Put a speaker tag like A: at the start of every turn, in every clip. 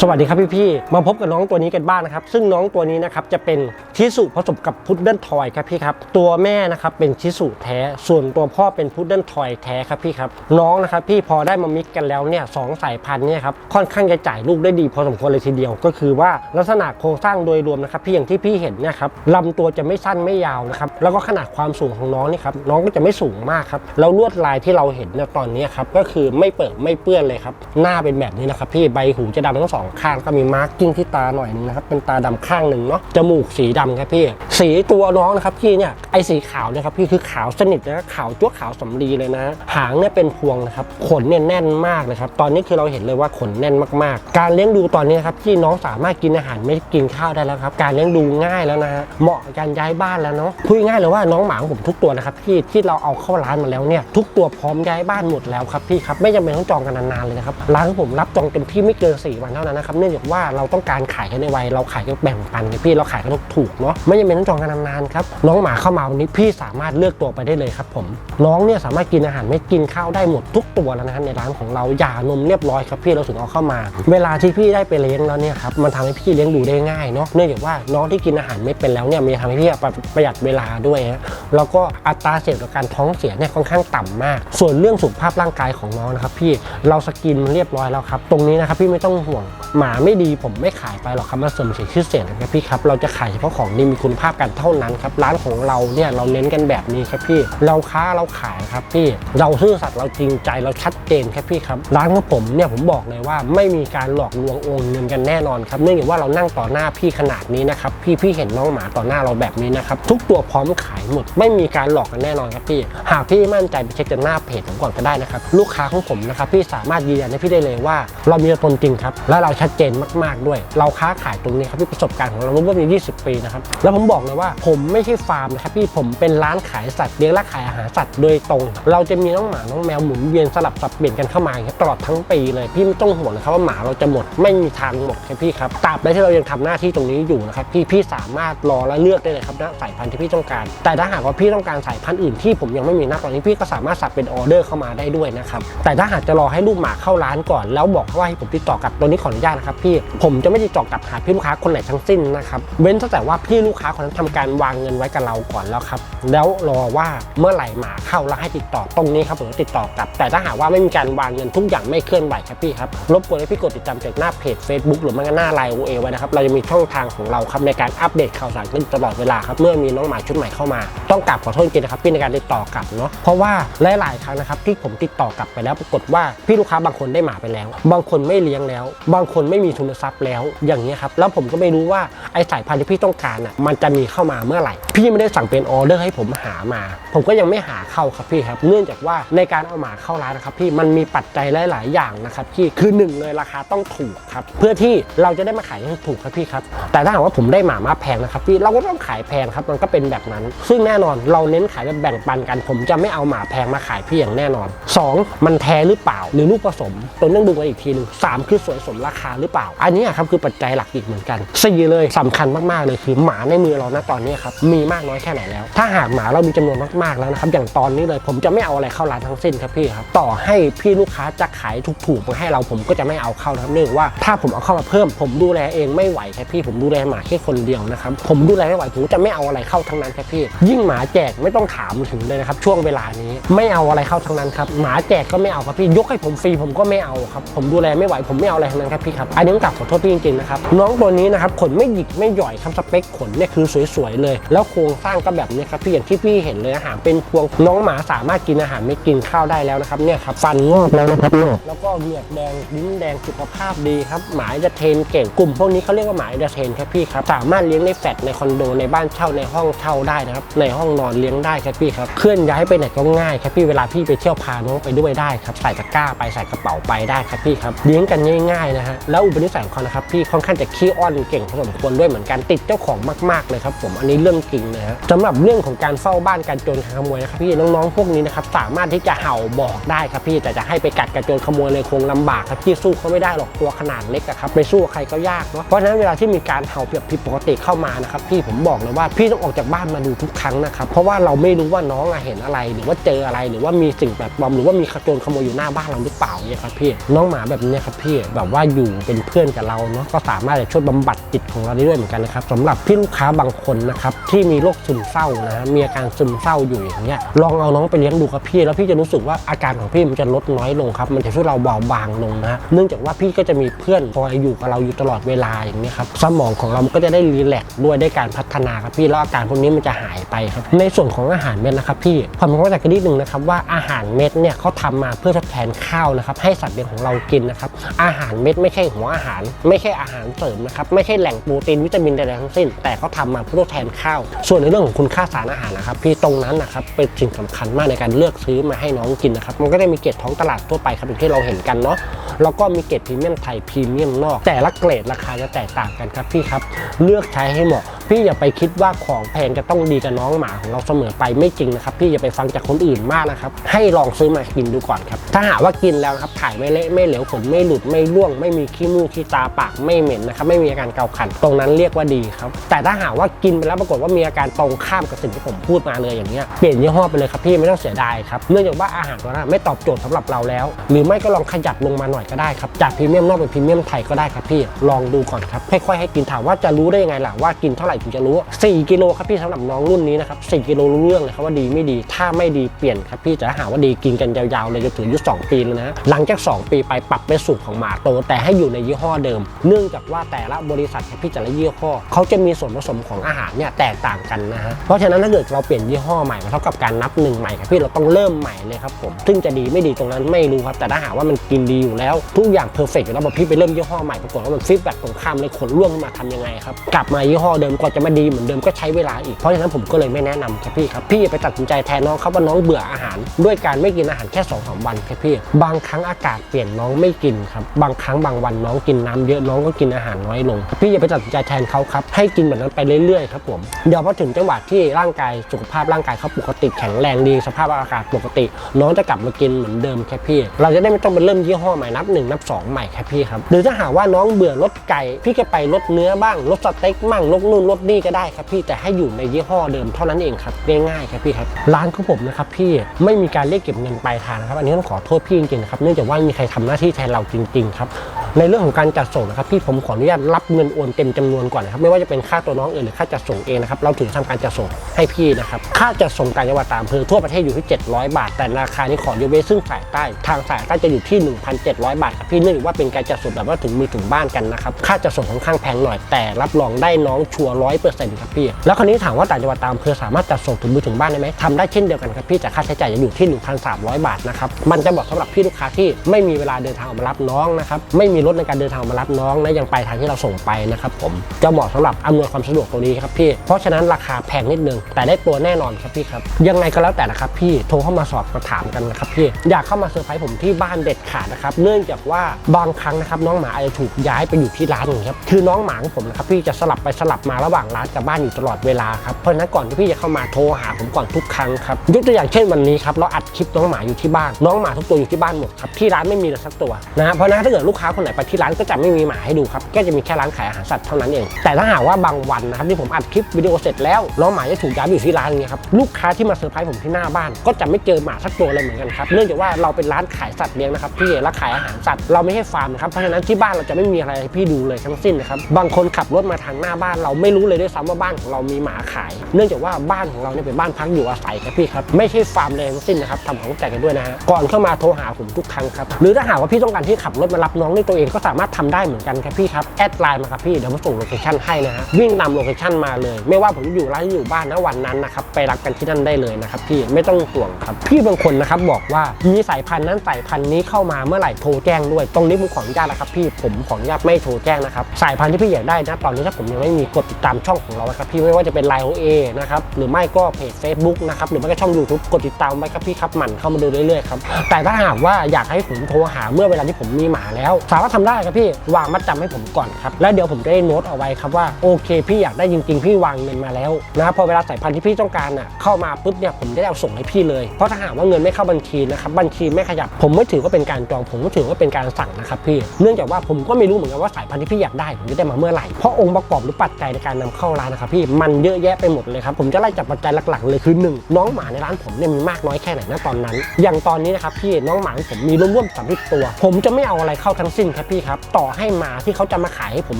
A: สวัสดีครับพี่พี่มาพบกับน้องตัวนี้กันบ้างนะครับ ซึ่งน้องตัวนี้นะครับจะเป็นชิสุผสมกับพุดเดิ้ลทอยครับพี่ครับ ตัวแม่นะครับเป็นชิสุแท้ ส่วนตัวพ่อเป็นพุดเดิ้ลทอยแท้ครับพี่ครับ น้องนะครับพี่พอได้มามิกกันแล้วเนี่ยสองสายพันธุ์เนี่ยครับค่อนข้างจะจ่ายลูกได้ดีพอสมควรเลยทีเดียว ก็คือว่าลักษณะโครงสร้างโดยรวมนะครับพี่อย่างที่พี่เห็นเนี่ยครับลำตัวจะไม่สั้นไม่ยาวนะครับแล้วก็ขนาดความสูงของน้องนี่ครับน้องก็จะไม่สูงมากครับแล้วลวดลายที่เราเห็นเนี่ยตอนนี้ครับก็คือไม่เปิดไม่เปื้อนเลยครับหน้าเป็นแบบนี้นะครับพี่ใบหูจะดำทั้งสองข้างก็มีมาร์กิ้งที่ตาหน่อยนึงนะครับเป็นตาดำข้างหนึ่งเนาะจมูกสีดำครับพี่ สีตัวน้องนะครับพี่เนี่ยไอสีขาวเนี่ยครับพี่คือขาวสนิทนะขาวจ้วขาวสำลีเลยนะ หางเนี่ยเป็นพวงนะครับขนเนี่ยแน่นมากเลยครับตอนนี้คือเราเห็นเลยว่าขนแน่นมากๆ การเลี้ยงดูตอนนี้ครับที่น้องสามารถกินอาหารไม่กินข้าวได้แล้วครับการเลี้ยงดูง่ายแล้วนะฮะเหมาะกับการย้ายบ้านแล้วเนาะพูดง่ายเลยว่าน้องหมาของผมทุกตัวนะครับที่ที่เราเอาเข้าร้านมาแล้วเนี่ยทุกตัวพร้อมย้ายบ้านหมดแล้วครับพี่ครับไม่จำเป็นต้องจองกันนานๆเลยนะครับร้านของผมรับจองเต็มที่ไม่เกิน4วันเท่านั้นนะครับเนื่องจากว่าเราต้องการขายกันในวัยเราขายกันแบ่งปันกันพี่เราขายกันถูกเนาะไม่จำเป็นต้องจองกันนานๆครับน้องหมาเข้ามาวันนี้พี่สามารถเลือกตัวไปได้เลยครับผมน้องเนี่ยสามารถกินอาหารไม่กินข้าวได้หมดทุกตัวแล้วนะครับในร้านของเราหย่านมเรียบร้อยครับพี่เราถึงเอาเข้ามา เวลาที่พี่ได้ไปเลี้ยงแล้วเนี่ยครับมันทำให้พี่เลี้ยงดูได้ง่ายเนาะเนื่องจากว่าน้องที่กินอาหารไม่เป็นแล้วเนี่ยมันจะทำให้พี่ประหยัดเวลาด้วยฮะแล้วก็อัตราเสี่ยงต่อการท้องเสียเนี่ยค่อนข้างต่ำมาก ส่วนเรื่องสุขภาพร่างกายของน้องนะครับพี่เราสกินเรียบร้อยแล้วครับ ตรงนี้นะครับพี่ไม่ต้องห่วงหมาไม่ดีผมไม่ขายไปหรอกครับมาเสริมเสียชื่อเสียงนะครับพี่ครับเราจะขายเฉพาะของดีมีคุณภาพกันเท่านั้นครับร้านของเราเนี่ยเราเน้นกันแบบนี้ครับพี่ เราค้าเราขายครับพี่เราซื่อสัตย์เราจริงใจเราชัดเจนครับพี่ครับร้านของผมเนี่ยผมบอกเลยว่าไม่มีการหลอกลวงโอนเงินกันแน่นอนครับเนื่องจากว่าเรานั่งต่อหน้าพี่ขนาดนี้นะครับพี่พี่เห็นน้องหมาต่อหน้าเราแบบนี้นะครับทุกตัวพร้อมขายหมด ไม่มีการหลอกกันแน่นอนครับพี่ หากพี่มั่นใจไปเช็คจากหน้าเพจผมก่อนก็ได้นะครับลูกค้าของผมนะครับพี่สามารถยืนยันให้พี่ได้เลยว่า เรามีตัวตนจริงครับและเราชัดเจนมากๆด้วย เราค้าขายตรงนี้ครับพี่ประสบการณ์ของเราร่วมมี 20 ปีนะครับแล้วผมบอกเลยว่าผมไม่ใช่ฟาร์มนะครับพี่ผมเป็นร้านขายสัตว์เลี้ยงและขายอาหารสัตว์โดยตรง เราจะมีน้องหมาน้องแมวหมุนเวียนสลับสับเปลี่ยนกันเข้ามาตลอดทั้งปีเลยพี่ไม่ต้องห่วงนะครับว่าหมาเราจะหมดไม่มีทางหมดครับพี่ครับตราบใดที่เรายังทำหน้าที่ตรงนี้อยู่นะครับพี่พี่สามารถรอและเลือกได้เลยครับนะสายพันธุ์ที่พี่ต้องการ แต่ถ้าหากว่าพี่ต้องการสายพันธุ์อื่นที่ผมยังไม่มีนะตอนนี้พี่ก็สามารถสับเป็นออเดอร์เข้ามาได้ด้วยนะครับแต่ถ้าหากจะรอให้ลูกหมาเข้าร้านก่อน แล้วบอกว่าให้ผมติดต่อกับตัวนี้ขออนุญาตนะครับพี่ผมจะไม่ติดต่อกลับหาพี่ลูกค้าคนไหนทั้งสิ้นนะครับเว้นแต่ว่าพี่ลูกค้าคนนั้นทำการวางเงินไว้กับเราก่อนแล้วครับแล้วรอว่าเมื่อไหร่หมาเข้าแล้วให้ติดต่อตรงนี้ครับผมจะติดต่อกลับ แต่ถ้าหากว่าไม่มีการวางเงินทุกอย่างไม่เคลื่อนไหวครับพี่ครับรบกวนให้พี่กดติดตามจากหน้าเพจ Facebook หรือไม่ก็หน้าไลน์โอเอไว้นะครับเราจะมีช่องทางของเราครับในการอัปเดตข่าวสารกันตลอดเวลาครับเมื่อมีน้องหมาชุดใหม่เข้ามา ต้องกราบขอโทษจริงนะครับพี่ในการติดต่อกลับเนาะเพราะว่าหลายๆครั้งนะครับที่ผมติดต่อกลับไปแล้วปรากฏว่าพี่ลูกค้าบางคนได้หมาไปแล้ว บางคนไม่เลี้ยงแล้ว บางคคนไม่มีทุนทรัพย์แล้วอย่างนี้ครับแล้วผมก็ไม่รู้ว่าไอสายพันธุ์ที่พี่ต้องการอะมันจะมีเข้ามาเมื่อไหร่ พี่ไม่ได้สั่งเป็นออเดอร์ให้ผมหามา ผมก็ยังไม่หาเข้าครับพี่ครับ เนื่องจากว่าในการเอาหมาเข้าร้านนะครับพี่มันมีปัจจัยหลาย ๆ อย่างนะครับพี่คือหนึ่งเลยราคาต้องถูกครับเพื่อที่เราจะได้มาขายให้ถูกครับพี่ครับแต่ถ้าหากว่าผมได้หมามาแพงนะครับพี่เราก็ต้องขายแพงครับมันก็เป็นแบบนั้น ซึ่งแน่นอนเราเน้นขายแบบแบ่งปันกัน ผมจะไม่เอาหมาแพงมาขายพี่อย่างแน่นอน 2. มันแท้หรือเปล่าหรือลูกผสมตัวต้องดูกันอีกทีหนึงสามคือสวยสมราคาหรือเปล่า อันนี้ครับคือปัจจัยหลักอีกเหมือนกันสี่เลยสำคัญมากๆเลยคือหมาในมือเรานะตอนนี้ครับมีมากน้อยแค่ไหนแล้ว ถ้าหากหมาเรามีจำนวนมากๆแล้วนะครับอย่างตอนนี้เลยผมจะไม่เอาอะไรเข้าร้านทั้งสิ้นครับพี่ครับต่อให้พี่ลูกค้าจะขายถูกๆมาให้เราผมก็จะไม่เอาเข้านะครับเนื่องว่าถ้าผมเอาเข้ามาเพิ่ม ผมดูแลเองไม่ไหวครับพี่ผมดูแลหมาแค่คนเดียวนะครับผมดูแลไม่ไหวผมจะไม่เอาอะไรเข้าทั้งนั้นครับพี่ ยิ่งหมาแจกไม่ต้องถามถึงเลยนะครับช่วงเวลานี้ไม่เอาอะไรเข้าทั้งนั้นครับหมาแจกก็ไม่เอาครับพี่ยกให้ผมฟรีผมก็ไม่เอาครับผมดูแลไม่ไหวผมไม่เอาอะไรทั้งนั้นครับพี่ครับอันนี้ต้องกลับขอโทษพี่จริงๆนะครับน้องตัวนี้นะครับขนไม่หยิกไม่หย่อยครับสเปคขนเนี่ยคือสวยๆเลย แล้วโครงสร้างก็แบบนี้ครับพี่อย่างที่พี่เห็นเลยอาหารเป็นพวงน้องหมาสามารถกินอาหารไม่กินข้าวได้แล้วนะครับเนี่ยครับฟันงอกแล้วนะครับเนี่ยแล้วก็เหงือกแดงลิ้นแดงสุขภาพดีครับหมาจะเทรนเก่งกลุ่มพวกนี้เขาเรียกว่าหมาจะเทรนครับพี่ครับสามารถเลี้ยงในแฟลตในคอนโดในบ้านเช่าในห้องเช่าได้นะครับในห้องนอนเลี้ยงได้ครับพี่ครับเคลื่อนย้ายไปไหนก็ง่ายครับพี่เวลาพี่ไปเที่ยวพาน้องไปด้วยได้ครับใส่ตะกร้าไปใส่กระเป๋าไปได้ครับพี่ครับเลี้ยงกันง่ายๆนะฮะแล้วอุปนิสัยของเขานะครับพี่ค่อนข้างจะขี้อ้อนเก่งพอสมควรด้วยเหมือนกันติดเจ้าของมากๆเลยครับผมอันนี้เรื่องจริงนะฮะสำหรับเรื่องของการเฝ้าบ้านการโจรขโมยนะครับพี่น้องๆพวกนี้นะครับสามารถที่จะเห่าบอกได้ครับพี่แต่จะให้ไปกัดกระโจนขโมยเลยคงลำบากครับพี่สู้เขาไม่ได้หรอกตัวขนาดเล็กอะครับไปสู้ใครก็ยากเนาะเพราะฉะนั้นเวลาที่มีการเห่าแบบผิดปกติเข้ามานะครับพี่ผมบอกเลยว่าพี่ต้องออกจากบ้านมาดูทุกครั้งนะครับเพราะว่าเราไม่รู้ว่าน้องอะเห็นอะไร หรือว่าเจออะไรหรือว่ามีสิ่งแปลกปลอมหรือว่ามีขโจรขโมยอยู่หน้าบ้านเราหรือเปล่าเนี่ยครับพี่น้องหมาแบบนี้ยครับพี่แบบว่าอยู่เป็นเพื่อนกับเราเนาะก็สามารถจะช่วยบำบัดจิตของเราได้ด้วยเหมือนกันนะครับสำหรับพี่ลูกค้าบางคนนะครับที่มีโรคซึมเศร้านะฮะมีอาการซึมเศร้าอยู่อย่างเงี้ยลองเอาน้องไปเลี้ยงดูครับพี่ แล้วพี่จะรู้สึกว่าอาการของพี่มันจะลดน้อยลงครับมันจะช่วยเราเบาบางลงนะฮะเนื่องจากว่าพี่ก็จะมีเพื่อนคอยอยู่กับเราอยู่ตลอดเวลาอย่างเงี้ยครับสมองของเราก็จะได้รีแลกซ์ด้วยได้การพัฒนาครับพี่แล้วอาการพวกนี้มันจะหายไปครับในส่วนของอาหารเม็ดนะครับพี่ผมเข้าใจกันนิดนึงนะครับว่าอาหารเม็ดเนี่ยเขาทำมาเพื่อทดแทนข้าวนะครับให้สัตว์เลี้ยงของเรากินนะครับอาหารเม็ดไม่ใช่หัวอาหาร ไม่ใช่อาหารเสริมนะครับไม่ใช่แหล่งโปรตีนวิตามินใดๆทั้งสิ้น แต่เขาทำมาเพื่อทดแทนข้าว ส่วนในเรื่องของคุณค่าสารอาหารนะครับพี่ตรงนั้นนะครับเป็นสิ่งสำคัญมากในการเลือกซื้อมาให้น้องกินนะครับมันก็ได้มีเกรดท้องตลาดทั่วไปครับอย่างที่เราเห็นกันเนาะแล้วก็มีเกรดพรีเมียมไทยพรีเมียมนอก แต่ละเกรดราคาจะแตกต่างกันครับพี่ครับเลือกใช้ให้เหมาะพี่อย่าไปคิดว่าของแพงจะต้องดีกับน้องหมาของเราเสมอไปไม่จริงนะครับ พี่อย่าไปฟังจากคนอื่นมากนะครับ ให้ลองซื้อมากินดูก่อนครับ ถ้าหากว่ากินแล้วครับถ่ายไม่เละไม่เหลวขนไม่หลุดไม่ร่วง ไม่มีขี้มูกขี้ตาปากไม่เหม็นนะครับไม่มีอาการเกาขันตรงนั้นเรียกว่าดีครับ แต่ถ้าหากว่ากินไปแล้วปรากฏว่ามีอาการตรงข้ามกับสิ่งที่ผมพูดมาเลยอย่างเงี้ยเปลี่ยนยี่ห้อไปเลยครับพี่ไม่ต้องเสียดายครับเนื่องจากว่าอาหารตัวนั้นไม่ตอบโจทย์สำหรับเราแล้ว หรือไม่ก็ลองขยับลงมาหน่อยก็ได้ครับจากพรีเมียมนอกเป็นพรีเมียมไทยก็ได้ครับพี่ลองดูก่อนครับค่อยๆให้กินถามว่าจะรู้ได้ยังไงล่ะว่ากินเท่าไหร่ถึงจะรู้ 4 กิโลครับพี่สำหรับน้องรุ่นนี้นะครับ4กิโลรู้เรื่องเลยครับว่าดีไม่ดี ถ้าไม่ดีเปลี่ยนครับพี่จะหาว่าดีกินกันยาวๆเลยจนถึงอายุ2ปีเลยนะหลังจาก 2 ปีไปปรับไปสูตรของหมาโต แต่ให้อยู่ในยี่ห้อเดิม เนื่องจากว่าแต่ละบริษัทครับพี่แต่ละยี่ห้อเขาจะมีส่วนผสมของอาหารเนี่ยแตกต่างกันนะฮะเพราะฉะนั้นถ้าเกิดเราเปลี่ยนยี่ห้อใหม่มันเท่ากับการนับหนึ่งใหม่ครับพี่เราต้องเริ่มใหม่เลยครับผมซึ่งจะดีไม่ดีตรงนั้นไม่รู้ครับแต่ถ้าหาว่ามันกินดีอยู่แล้ว ทุกอย่างเพอร์เฟกต์อยู่แล้วพอพี่ไปเริ่มยี่ห้อใหม่ปรากฏว่ามันฟีดแบ็กตรงข้ามเลยขนร่วงมาทำยังไงครับกลับมายี่ห้อเดิมกอจะมาดีเหมือนเดิมก็ใช้เวลาอีกเพราะฉะนั้นผมก็เลยไม่แนะนำครับพี่ครับพี่อย่าไปตัดสินใจแทนน้องครับว่าน้องเบื่ออาหาร ด้วยการไม่กินอาหารแค่2อสวันครับพี่บางครั้งอากาศเปลี่ยนน้องไม่กินครับบางครั้งบางวันน้องกินน้ำเยอะน้องก็กินอาหารน้อยลง พี่อย่าไปตัดสินใจแทนเขาครับให้กินแบบนั้นไปเรื่อยๆครับผมเดี๋ยวพอถึงจังหวะที่ร่างกายสุขภาพร่างกายเขาปกติแข็งแรงดีสภาพอากาศปกติ น้องจะกลับมากินเหมือนเดิมแค่พี่ เราจะได้ไม่ต้องไปเริ่มยี่ห้อใหม่นับหนึ่งนับสองใหม่แค่พี่ครับหรือถ้าหากว่าน้องเบื่อรสไก่พี่ก็ไปรสเนื้อบ้างรสสเต็กบ้างรสนู่นรสนี่ก็ได้ครับพี่แต่ให้อยู่ในยี่ห้อเดิมเท่านั้นเองครับง่ายๆครับพี่ครับร้านของผมนะครับพี่ไม่มีการเรียกเก็บเงินปลายทางนะครับอันนี้ต้องขอโทษพี่จริงๆนะครับเนื่องจากว่ามีใครทำหน้าที่แทนเราจริงๆครับ ในเรื่องของการจัดส่งนะครับพี่ผมขออนุญาตรับเงินโอนเต็มจำนวนก่อนนะครับไม่ว่าจะเป็นค่าตัวน้องเองหรือค่าจัดส่งเองนะครับเราถึงทำการจัดส่งให้พี่นะครับค่าจัดส่งต่างจังหวัดตามอำเภอทั่วประเทศอยู่ที่ 700 บาท แต่ราคานี้ขอยกเว้นซึ่งสายใต้ ทางสายใต้จะอยู่ที่ 1,700 บาทครับพี่เนื่องจากว่าเป็นการจัดส่งแบบว่าถึงมือถึงบ้านกันนะครับค่าจัดส่งค่อนข้างแพงหน่อยแต่รับรองได้น้องชัวร์ร้อยเปอร์เซ็นต์ครับพี่แล้วคราวนี้ถามว่าต่างจังหวัดตามอำเภอสามารถจัดส่งถึงมือถึงบ้านได้ไหมทำได้เช่นเดียวกันครับพี่แต่ค่าใช้จ่ายจะอยู่ที่ 1,300 บาทนะครับมันจะเหมาะสำหรับพี่ลูกค้าที่ไม่มีเวลาเดินทางออกมารับน้องนะครับไม่มีรถในการเดินทางมารับน้องและยังไปลายทางที่เราส่งไปนะครับผมจะเหมาะสำหรับอำนวยความสะดวกตรงนี้ครับพี่เพราะฉะนั้นราคาแพงนิดนึง แต่ได้ตัวแน่นอนครับพี่ครับยังไงก็แล้วแต่นะครับพี่โทรเข้ามาสอบมาถามกันนะครับพี่อยากเข้ามาเซอร์ไพรส์ผมที่บ้านเด็ดขาดนะครับเนื่องจากว่าบางครั้งนะครับน้องหมาอาจจะถูกย้ายไปอยู่ที่ร้านนะครับคือน้องหมาของผมนะครับพี่จะสลับไปสลับมาระหว่างร้านกับบ้านอยู่ตลอดเวลาครับเพราะฉะนั้นก่อนที่พี่จะเข้ามาโทรหาผมก่อนทุกครั้งครับยกตัวอย่างเช่นวันนี้ครับเราอัดคลิปน้องหมาอยู่ที่บ้านน้องหมาทุกตัวอยู่ที่บ้านหมดครับที่ร้านไม่มีเลยสักตัวนะเพราะนั้นถ้าเกิดลูกค้าคนไหนไปที่ร้านก็จะไม่มีหมาให้ดูครับก็จะมีแค่ร้านขายอาหารสัตว์เท่านั้นเอง แต่ถ้าหากว่าบางวันนะครับที่ผมอัดคลิปวิดีโอเสร็จแล้วน้องหมาจะถูกย้ายไปอยู่ที่ร้านเงี้ยครับลูกค้าที่มาเซอร์ไพรส์ผมที่หน้าบ้าน ก็จะไม่เจอหมาสักตัวเลยเหมือนกันครับเนื่องจากว่าเราเป็นร้านขายสัตว์เลี้ยงนะครับพี่และขายอาหารสัตว์เราไม่ใช่ฟาร์มครับเพราะฉะนั้นที่บ้านเราจะไม่มีอะไรให้พี่ดูเลยทั้งสิ้นนะครับบางคนขับรถมาทางหน้าบ้านเราไม่รู้เลยด้วยซ้ำว่าบ้านของเรามีหมาขาย เนื่องจากว่าบ้านของเราเนี่ยเป็นบ้านพักอยู่อาศัยครับพี่ครับไม่ใช่ฟาร์มเลยทั้งสิ้นนะครับทำความเข้าใจกันด้วยนะฮะก่อนเข้ามาโทรหาผมทุกครั้งครับหรือถ้าหากว่าพี่ต้องการที่ขับรถมารับน้องด้วยตัวเองก็สามารถทำได้เหมือนกันครับพี่ครับแอดไลน์มาครับพี่เดี๋ยวผมส่งโลเคชั่นให้นะฮะวิ่งตามโลเคชั่นมาเลย ไม่ว่าผมจะอยู่ร้านอยู่บ้านนะวันนั้นนะครับไปรับกันที่นั่นได้เลยนะครับพี่ไม่ต้องห่วงครับพี่บางคนนะครับบอกว่ามีสายพันธุ์นั้นสายพันธุ์นี้เข้ามาเมื่อไหร่โทรแจ้งด้วย ตรงนี้ผมขออนุญาตนะครับพี่ผมขออนุญาตไม่โทรแจ้งนะครับสายพันธุ์ที่พี่อยากได้นะตอนนี้ถ้าผมยังไม่มีกดติดตามช่องของเราครับพี่ไม่ว่าจะเป็นไลน์โอเอนะครับหรือไม่ก็เพจ Facebook นะครับหรือไม่ก็ช่อง YouTube กดติดตามไว้ครับพี่ครับหมั่นเข้ามาดูเรื่อยๆครับแต่ถ้าหากว่าอยากให้ผมโทรหาเมื่อเวลาที่ผมมีหมาแล้วสามารถทำได้ครับพี่วางมัดจำให้ผมก่อนครับแล้วเดี๋ยวผมจะได้โน้ตเอาไว้ครับว่าโอเค พี่อยากได้จริง ๆ พี่วางเงินมาแล้วนะครับพอเวลาสายพันธุ์ที่พี่ต้องการน่ะเข้ามาปุ๊บเนี่ยผมจะได้เอาส่งให้พี่เลย เพราะถ้าหากว่าเงินไม่เข้าบัญชีนะครับบัญชีไม่ขยับ ผมไม่ถือว่าเป็นการจอง ผมก็ถือว่าเป็นการสั่งนะครับพี่เนื่องจากว่าผมก็ไม่รู้เหมือนกันว่าสายพันธุ์ที่พี่อยากได้ผมจะได้มาเมื่อไหร่เพราะองค์ประกอบหรือปัจจัยในการนำเข้าร้านนะครับพี่มันเยอะแยะไปหมดเลยครับผมจะไล่จากปัจจัยหลักๆเลยคือหนึ่งน้องหมาในร้านผมเนี่ยมีมากน้อยแค่ไหนนะตอนนั้น อย่างตอนนี้นะครับพี่น้องหมาของผมมีร่วมๆสามสิบตัว ผมจะไม่เอาอะไรเข้าทั้งสิ้นครับพี่ครับ ต่อให้มาที่เขาจะมาขายให้ผม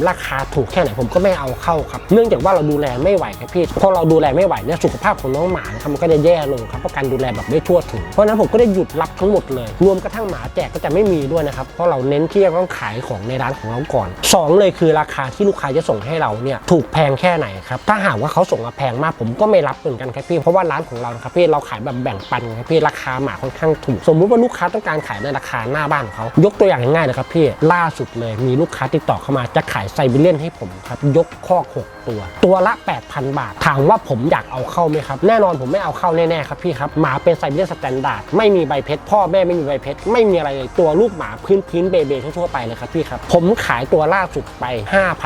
A: ราคาถูกแค่ไหนผมก็ไม่เอาเข้าครับ เนื่องจากว่าเราดูแลไม่ไหวครับพี่พอเราดูแลไม่ไหวเนี่ยสุขภาพของน้องหมานะครับมันก็จะแย่ลงครับเพราะการดูแลแบบไม่ทั่วถึงเพราะนั้นผมก็ได้หยุดรับทั้งหมดเลย รวมกระทั่งหมาแจกก็จะไม่มีด้วยนะครับเพราะเราเน้นที่จะต้องขายของในร้านของเราก่อนสองเลยคือราคาที่ลูกค้าจะส่งให้เราเนี่ยถูกแพงแค่ไหนครับถ้าหากว่าเขาส่งมาแพงมากผมก็ไม่รับเหมือนกันครับพี่เพราะว่าร้านของเราครับพี่เราขายแบบแบ่งปันครับพี่ราคาหมาค่อนข้างถูก สมมุติว่าลูกค้าต้องการขายในราคาหน้าบ้านเขายกตัวอย่างง่ายๆนะครับพี่ล่าสุดเลย มีลูกค้าติดต่อเข้ามาจะขายไซบีเรียนให้ผมครับ ยกข้อหกตัว ตัวละ 8,000 บาท ถามว่าผมอยากเอาเข้าไหมครับ แน่นอนผมไม่เอาเข้าแน่ๆครับพี่ครับ หมาเป็นไซบีเรียนสแตนดาร์ดไม่มีใบเพชรพ่อแม่ไม่มีใบเพชรไม่มีอะไรเลยตัวลูกหมาพื้นพื้นเบเบทั่วๆไปเลยครับพี่ครับผมขายตัวล่าสุดไป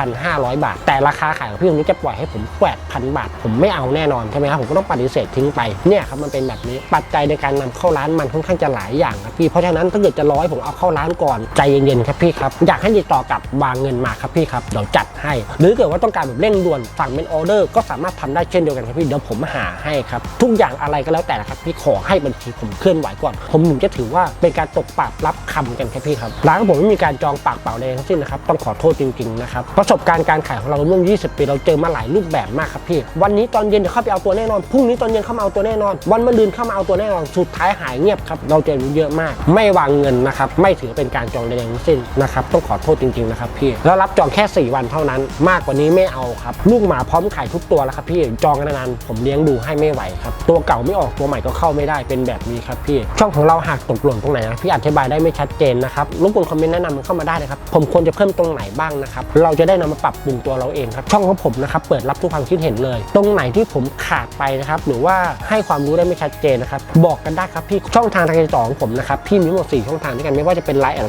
A: 5,500 บาท แต่ราคาขายของพี่คนนี้จะปล่อยให้ผม8,000 บาท ผมไม่เอาแน่นอนใช่ไหมครับผมก็ต้องปฏิเสธทิ้งไปเนี่ยครับมันเป็นแบบนี้ปัจจัยในการนำเข้าร้านมันค่อนข้างจะหลายอย่างครับพี่เพราะฉะนั้นถ้าเกิดจะร้อยผมเอาเข้าร้านก่อนใจเย็นๆครับพี่ครับ อยากให้ติดต่อกับวางเงินมาครับพี่ครับเดี๋ยวจัดให้ หรือเกิดว่าต้องการแบบเร่งด่วนสั่งเป็นออเดอร์ก็สามารถทำได้เช่นเดียวกันครับพี่เดี๋ยวผมหาให้ครับทุกอย่างอะไรก็แล้วแต่นะครับพี่ขอให้บัญชีผมเคลื่อนไหวก่อน ผมถึงจะถือว่าเป็นการตกปากรับคำกันครับพี่ครับร้านผมไม่มีการจองปากเปล่าใดทั้งสิ้นนะครับต้องขอโทษจริงๆนะครับประสบการณ์การขายของเราร่วม 20 ปีเราเจอมาหลายรูปแบบมากครับพี่ วันนี้ตอนเย็นเดี๋ยวเข้าไปเอาตัวแน่นอนพรุ่งนี้ตอนเย็นเข้ามาเอาตัวแน่นอน วันมะรืนเข้ามาเอาตัวแน่นอนสุดท้ายหายเงียบครับเราเจอเยอะมาก ไม่วางเงินนะครับไม่ถือเป็นการจองใดทั้งสิ้นนะครับต้องขอโทษจริงๆนะครับพี่แล้วรับจองแค่ 4 วันเท่านั้น มากกว่านี้ไม่เอาครับลูกหมาพร้อมขายทุกตัวแล้วครับพี่จองกันนานๆผมเลี้ยงดูให้ไม่ไหวครับตัวเก่าไม่ออกตัวใหม่ก็เข้าไม่ได้เป็นแบบนี้ครับพี่ช่องของเราหากตกหล่นตรงไหนนะพี่อธิบายได้ไม่ชัดเจนนะครับรบกวนคอมเมนต์แนะนำมันเข้ามาได้นะครับผมควรจะเพิ่มตรงไหนบ้างนะครับเราจะได้นำมาปรับปรุงตัวเราเองครับช่องของผมนะครับเปิดรับทุกความคิดเห็นเลย ตรงไหนที่ผมขาดไปนะครับหรือว่าให้ความรู้ได้ไม่ชัดเจนนะครับบอกกันได้ครับพี่ช่องทางทางการติดต่อของผมนะครับพี่มีหมด4ช่องทางด้วยกันไม่ว่าจะเป็นไลน์แอด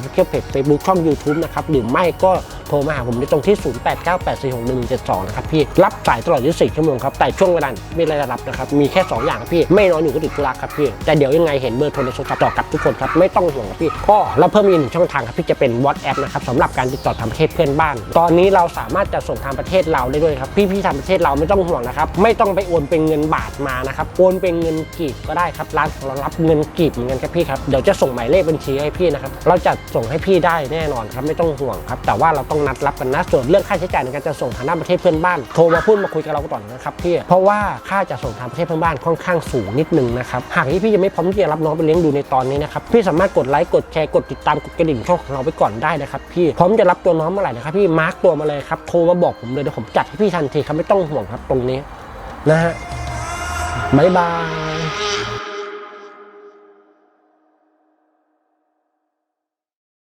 A: เฟซบุ๊กช่อง YouTube นะครับหรือไม่ก็โทรมาหาผมได้ตรงที่ 0898461172 นะครับพี่รับสายตลอด 24 ชั่วโมงครับแต่ช่วงเวลาไม่ได้รับนะครับมีแค่ 2 อย่างครับพี่ไม่นอนอยู่ก็ติดธุระครับพี่แต่เดี๋ยวยังไงเห็นเบอร์โทรศัพท์ต่อกับทุกคนครับไม่ต้องห่วงครับพี่ก็แล้วเพิ่มอีกหนึ่งช่องทางครับพี่จะเป็น WhatsApp นะครับสำหรับการติดต่อทางประเทศเพื่อนบ้าน ตอนนี้เราสามารถจะส่งทางประเทศเราได้ด้วยครับพี่พี่ทางประเทศเราไม่ต้องห่วงนะครับไม่ต้องไปโอนเป็นเงินบาทมานะครับโอนเป็นเงินกีบก็ได้ครับร้านของเรารับเงินกีบเหมือนกันครับพี่ครับเดี๋ยวจะส่งหมายเลขบัญชีให้พี่นะครับเราจะส่งให้พี่ได้แน่นอนครับไม่ต้องห่วงครับแต่ว่าเราต้องนัดรับกันนะส่วนเรื่องค่าใช้จ่ายในการจะส่งทางด้านประเทศเพื่อนบ้านโทรมาพูดมาคุยกับเราก่อนนะครับพี่เพราะว่าค่าจะส่งทางประเทศเพื่อนบ้านค่อนข้างสูงนิดนึงนะครับหากที่พี่ยังไม่พร้อมที่จะรับน้องไปเลี้ยงดูในตอนนี้นะครับพี่สามารถกดไลค์กดแชร์กดติดตามกดกระดิ่งช่องของเราไว้ก่อนได้นะครับพี่พร้อมจะรับตัวน้องเมื่อไหร่นะครับพี่มาร์กตัวมาเลยครับโทรมาบอกผมเลยเดี๋ยวผมจัดให้พี่ทันทีครับไม่ต้องห่วงครับตรงนี้นะฮะบ๊ายบาย